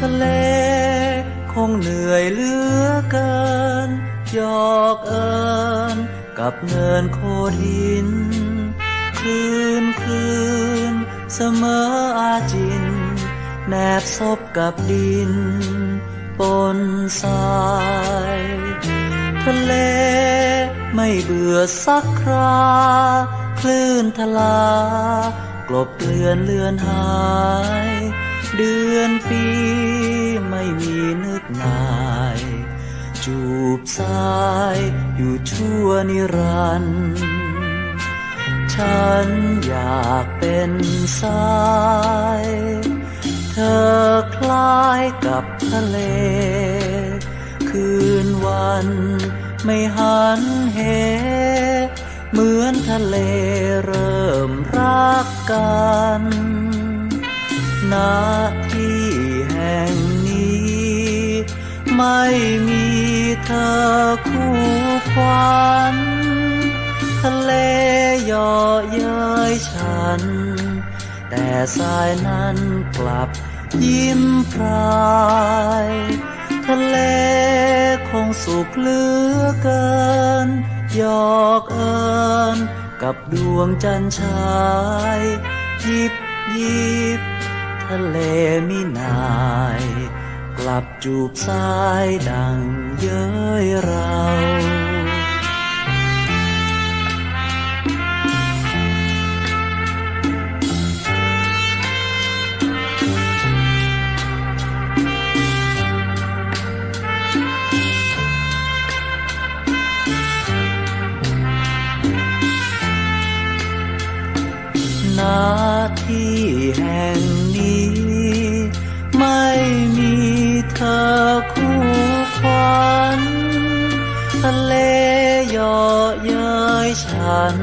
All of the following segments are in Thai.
ทะเลคงเหนื่อยเหลือเกินหยอกเอิญกับเนินโคดิน คืนคืนเสมออาจิน แนบซบกับดินปนทรายทะเลไม่เบื่อสักครา คลื่นทลากลบเกลื่อนเลือนหาย เดือนปีไม่มีนึกนาย จูบสายอยู่ชั่วนิรันดร์ฉันอยากเป็นสาย เธอคล้ายกับทะเล คืนวันไม่หันเหเหมือนทะเลเริ่มรักกัน ณที่แห่งนี้ ไม่มีเธอคู่ควันทะเลย่อเย้ยฉัน แต่สายนั้นกลับยิ้มพรายทะเลคงสุขเหลือเกินหยอกเอิญกับดวงจันทร์ชายยิบยิบ ทะเลมินาย กลับจูบสายดังเย้ยเราณที่แห่ง ไม่มีเธอคู่ควันทะเลย่อเย้ยฉัน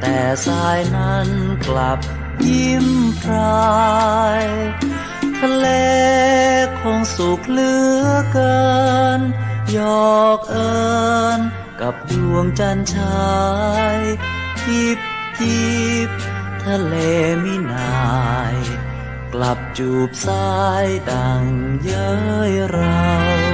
แต่สายนั้นกลับยิ้มพรายทะเลคงสุขเหลือเกินหยอกเอิญกับดวงจันทร์ชายยิบยิบทะเล กลับจูบสายดังเย้ยเรา